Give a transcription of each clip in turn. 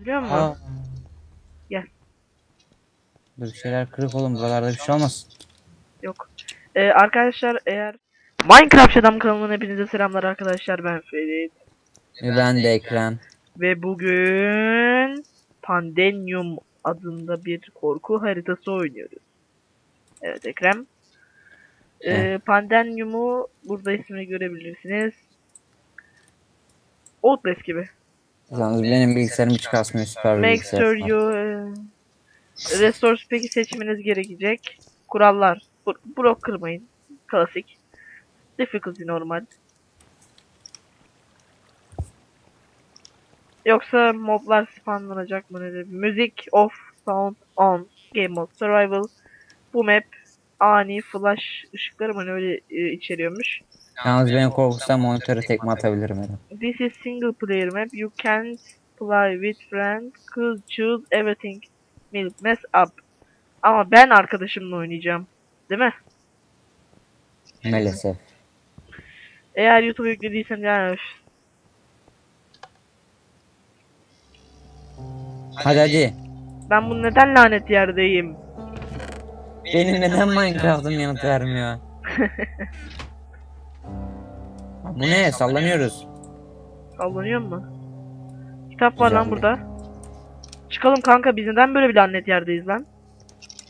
Biliyor musun? Aa. Gel. Dur şeyler kırık oğlum buralarda bir şey olmasın. Yok. Ee, arkadaşlar eğer Minecraft Adam kanalına hepinize selamlar arkadaşlar ben Ferit. Ve ben de ekran. Ve bugün Pandemium adında bir korku haritası oynuyoruz. Evet Ekrem. Ee, Pandemium'u burada ismini görebilirsiniz. Outlast gibi. Yalnız benim bilgisayarım hiç kasmıyor süper Make bilgisayar. sure you e, Resource Pack'i seçmeniz gerekecek. Kurallar. Bro- Blok kırmayın. Klasik. Difficulty normal. Yoksa moblar spawnlanacak mı nedir? Müzik off, sound on, game mode, survival. Bu map ani flash ışıkları mı ne öyle e, içeriyormuş. Yalnız benim korkusam monitöre tekme atabilirim herhalde. This is single player map. You can't play with friends. Could choose everything. Will mess up. Ama ben arkadaşımla oynayacağım. Değil mi? Maalesef. Eğer YouTube yüklediysen yani. Hadi hadi. ben bunu neden lanet yerdeyim? Benim neden Minecraft'ım yanıt vermiyor? Bu ne? Sallanıyoruz. Sallanıyor mu? Kitap var Güzel lan burada. Çıkalım kanka biz neden böyle bir lanet yerdeyiz lan?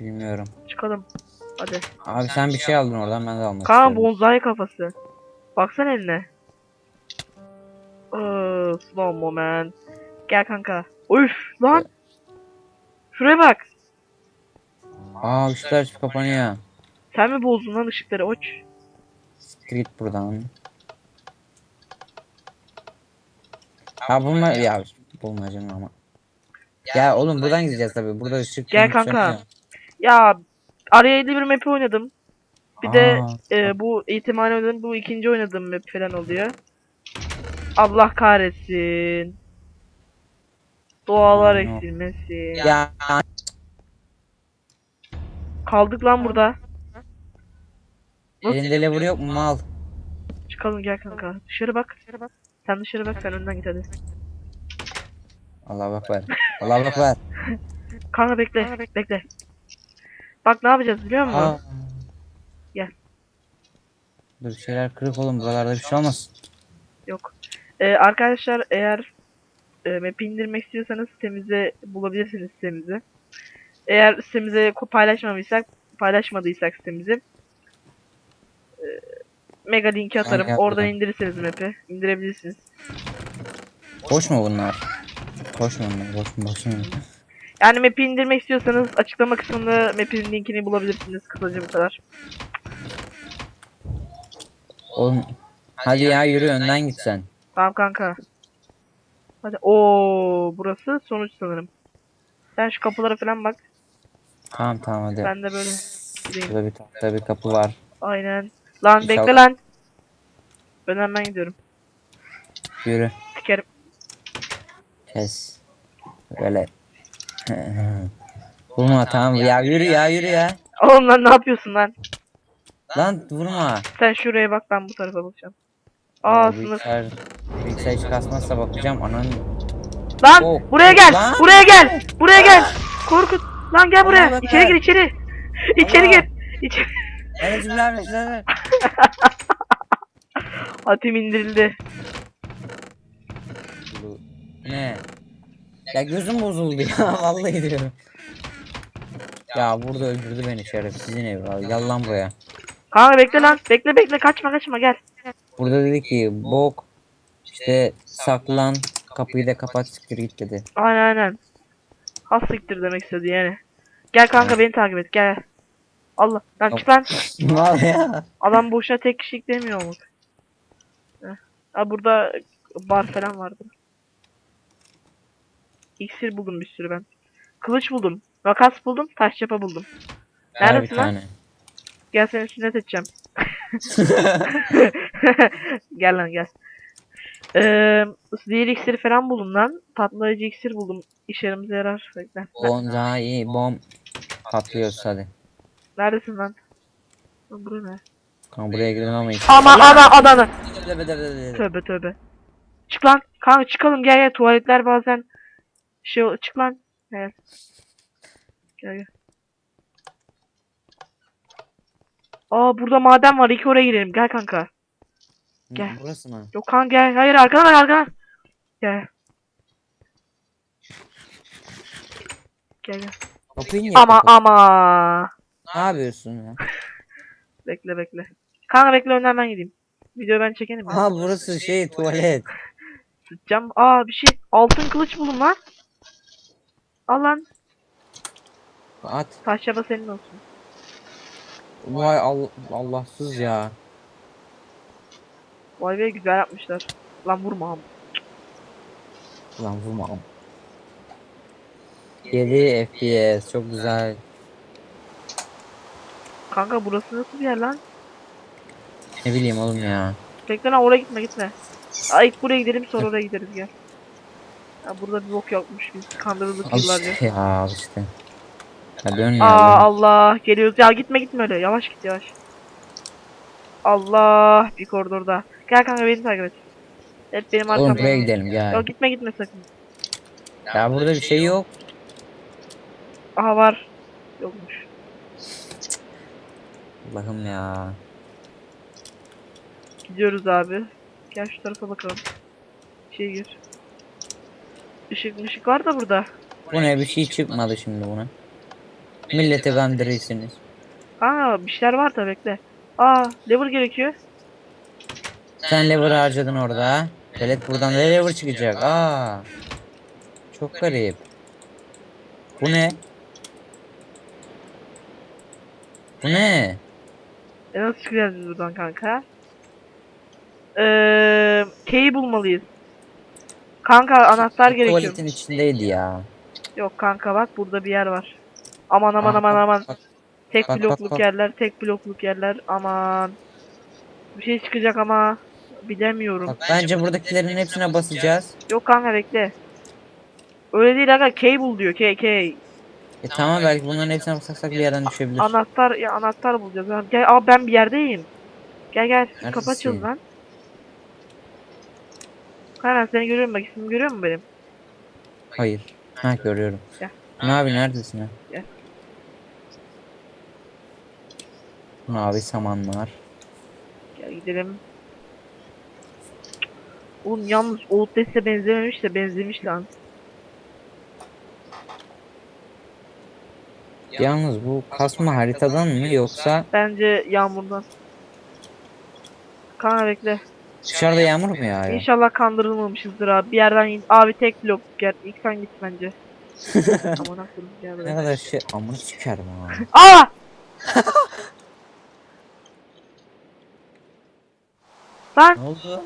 Bilmiyorum. Çıkalım. Hadi. Abi sen bir şey aldın oradan ben de almak Kaan istiyorum. bonsai kafası. Baksana eline. Iıı, slow moment. Gel kanka. Üf lan. Şuraya bak. Aa ışıklar kapanıyor. Sen mi bozdun lan ışıkları oç? Siktir git buradan. Ha bulma ya bulma canım ama. Ya oğlum buradan gideceğiz tabii. Burada ışık Gel kanka. Ya araya 51 map'i oynadım. Bir de Aa, e, bu ihtimali oynadım. Bu ikinci oynadığım map falan oluyor. Allah kahretsin. Doğalar Aman eksilmesin. Ya Kaldık lan burada. Elinde lever yok mu mal? Çıkalım gel kanka. Dışarı bak. Sen dışarı bak sen önden git hadi. Allah bak ver. Allah bak ver. Kanka bekle. Bekle. Bak ne yapacağız biliyor musun? Aa. Gel. Dur şeyler kırık oğlum buralarda bir şey olmasın. Yok. Ee, arkadaşlar eğer e, map'i indirmek istiyorsanız sitemize bulabilirsiniz sitemizi. Eğer sitemize paylaşmamışsak, paylaşmadıysak sitemizi mega linki atarım. Aynen, Oradan atarım. indirirseniz map'i. indirebilirsiniz. Boş mu bunlar? Boş mu bunlar? Boş mu? Boş mu? Yani map'i indirmek istiyorsanız açıklama kısmında map'in linkini bulabilirsiniz. Kısaca bu kadar. Oğlum hadi ya yürü önden git sen. Tamam kanka. Hadi. Oo, burası sonuç sanırım. Sen şu kapılara falan bak. Tamam tamam hadi. Ben de böyle gideyim. Burada bir tahta bir kapı var. Aynen. Lan İnşallah- bekle lan. Ben hemen gidiyorum. Yürü. Sikerim. Kes. Böyle. Vurma tamam ya yürü ya yürü ya. Oğlum lan ne yapıyorsun lan? Lan vurma. Sen şuraya bak ben bu tarafa bakacağım. Aa Bu sınıf. Bilgisayar, bilgisayar hiç kasmazsa bakacağım ananın. Lan Oh, buraya gel. lan. Buraya gel. Buraya gel. Korkut. Lan gel buraya. bak İçeri gir içeri. İçeri gir. İçeri. Enesimler mesela. Atim indirildi. Ne? Ya gözüm bozuldu ya vallahi diyorum. Ya burada öldürdü beni şerefsizin evladı. Gel lan buraya. Kanka bekle lan. Bekle bekle kaçma kaçma gel. Burada dedi ki bok işte saklan kapıyı da kapat siktir git dedi. Aynen aynen. Has siktir demek istedi yani. Gel kanka beni takip et gel. Allah. Lan çık lan. Mal ya. Adam boşuna tek kişilik demiyor mu? Ha burada bar falan vardı. İksir buldum bir sürü ben. Kılıç buldum. Makas buldum. Taş çapa buldum. Ver bir Neredesin lan? tane. Gel seni sünnet edeceğim. gel lan gel. Ee, diğer iksiri falan buldum lan. Patlayıcı iksir buldum. İşlerimize yarar. Bekle. Bonzai bom. Patlıyoruz hadi. Neredesin lan? Lan Buraya ne? Kanka buraya girdim ama hiç. Ama ana adana. Debe debe. Tövbe tövbe. Çık lan. Kanka çıkalım gel gel tuvaletler bazen Şey çık lan. Evet. Gel gel. Aa burada maden var. İlk oraya girelim. Gel kanka. Hı, Gel. Burası mı? Yok kanka gel. Hayır arkadan bak arkadan. Gel. Gel gel. Kapıyı niye Ama ama. Ne yapıyorsun ya? Bekle bekle. Kanka bekle önden ben gideyim. Videoyu ben çekelim. ya. Aha burası şey tuvalet. Sıçacağım. Aa bir şey. Altın kılıç buldum lan. Al lan. At. Taş yaba senin olsun. Vay Allah Allahsız ya. Vay be güzel yapmışlar. Lan vurma am. Lan vurma. 7 FPS çok güzel. Kanka burası nasıl bir yer lan? Ne bileyim oğlum ya. Bekle lan oraya gitme gitme. İlk buraya gidelim sonra oraya gideriz gel. Ya burada bir bok yokmuş biz kandırıldık Al yıllarca. işte ya al işte. Ya dön ya. Aa. Allah geliyoruz. Ya gitme gitme öyle. Yavaş git yavaş. Allah bir koridorda. Gel kanka beni takip et. Hep benim Oğlum arkamda. buraya gidelim gel. Yok gitme gitme sakın. Ya burada bir şey yok. Aha var. Yokmuş. Allah'ım ya. Gidiyoruz abi. Gel şu tarafa bakalım. Şey gir. Işık mışık var da burada. Bu ne bir şey çıkmadı şimdi buna. Millete kandırıyorsunuz. Aa bir şeyler var da bekle. Aa lever gerekiyor. Sen lever harcadın orada. ha? Velet buradan ne lever çıkacak? Aa. Çok garip. Bu ne? Bu ne? E nasıl çıkacağız biz buradan kanka? Eee K'yi bulmalıyız. Kanka anahtar gerekiyor. Tuvaletin içindeydi ya. Yok kanka bak burada bir yer var. Aman aman aman aman. Tek bak, blokluk bak. yerler, tek blokluk yerler. Aman. Bir şey çıkacak ama bilemiyorum. Bak, bence buradakilerin hepsine basacağız. Yok kanka bekle. Öyle değil aga bul diyor K K. E tamam belki bunların hepsine basarsak bir yerden düşebilir. Anahtar ya anahtar bulacağız. Ha, Gel abi ben bir yerdeyim. Gel gel şu kapı Neredesin? açıldı lan. Hemen seni görüyorum bak ismimi görüyor musun benim? Hayır. Ha görüyorum. Gel. Ne abi neredesin ha? Gel. Mavi samanlar. Gel gidelim. Oğlum yalnız Outlast'e benzememiş de benzemiş lan. Yalnız bu kasma haritadan mı yoksa Bence yağmurdan. Kanka bekle. dışarıda yağmur mu yağıyor? İnşallah kandırılmamışızdır abi. Bir yerden in- abi tek blok gel. İlk sen git bence. Aman akıllı gel Ne buraya. kadar şey amına sikerim ha. Aa! lan ne oldu?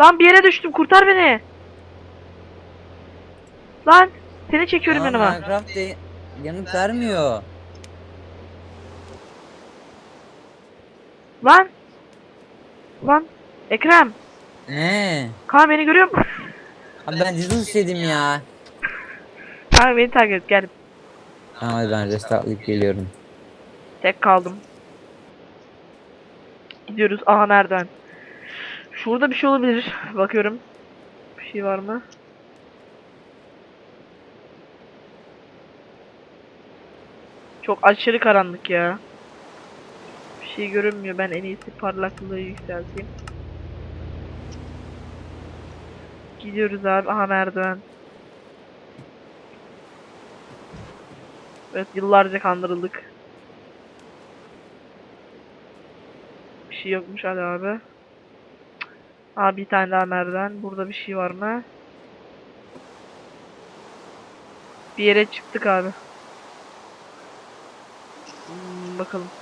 lan bir yere düştüm kurtar beni. Lan seni çekiyorum Aa, yanıma. Minecraft de yanıt vermiyor. Lan. Lan. Ekrem. Ne? Kaan beni görüyor musun? Abi ben cızız istedim ya. Kaan beni takip et gel. Tamam hadi ben restartlayıp geliyorum. Tek kaldım. Gidiyoruz. Aha nereden? Şurada bir şey olabilir. Bakıyorum. Bir şey var mı? Çok aşırı karanlık ya. Bir şey görünmüyor. Ben en iyisi parlaklığı yükselteyim. Gidiyoruz abi. Aha merdiven. Evet yıllarca kandırıldık. Bir şey yokmuş hadi abi. Abi bir tane daha merdiven. Burada bir şey var mı? Bir yere çıktık abi. Bakalım.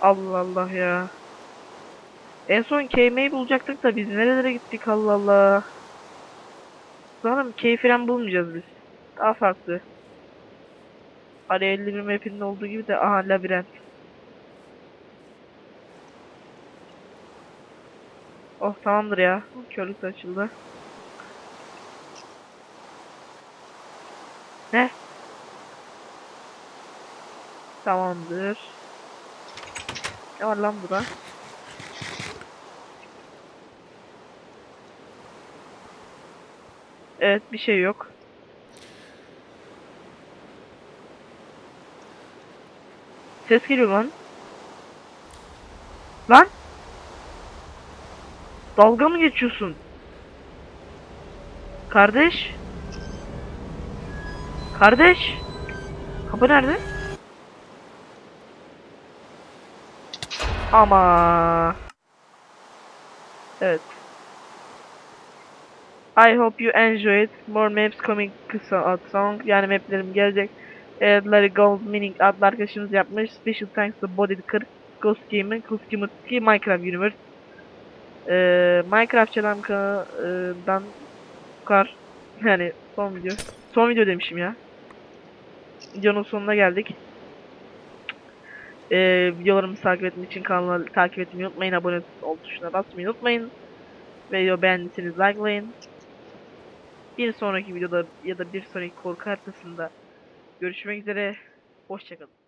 Allah Allah ya. En son keymeyi bulacaktık da biz nerelere gittik Allah Allah. Sanırım key falan bulmayacağız biz. Daha farklı. Hani 51 map'inin olduğu gibi de aha labirent. Oh tamamdır ya. Körlük açıldı. Ne? Tamamdır. Ne var lan burada? Evet bir şey yok. Ses geliyor lan. Lan. Dalga mı geçiyorsun? Kardeş. Kardeş? Kapı nerede? Ama. Evet. I hope you enjoyed. More maps coming kısa ad song. Yani maplerim gelecek. Evet, Larry Gold Mining adlı arkadaşımız yapmış. Special thanks to Body 40 Ghost Gamer, Ghost Gamer 2 Minecraft Universe. Ee, Minecraft Channel kanalından kar yani son video. Son video demişim ya. Videonun sonuna geldik. Ee, videolarımı takip etmek için kanalı takip etmeyi unutmayın. Abone ol tuşuna basmayı unutmayın. Video beğendiyseniz likelayın. Bir sonraki videoda ya da bir sonraki korku haritasında görüşmek üzere. Hoşçakalın.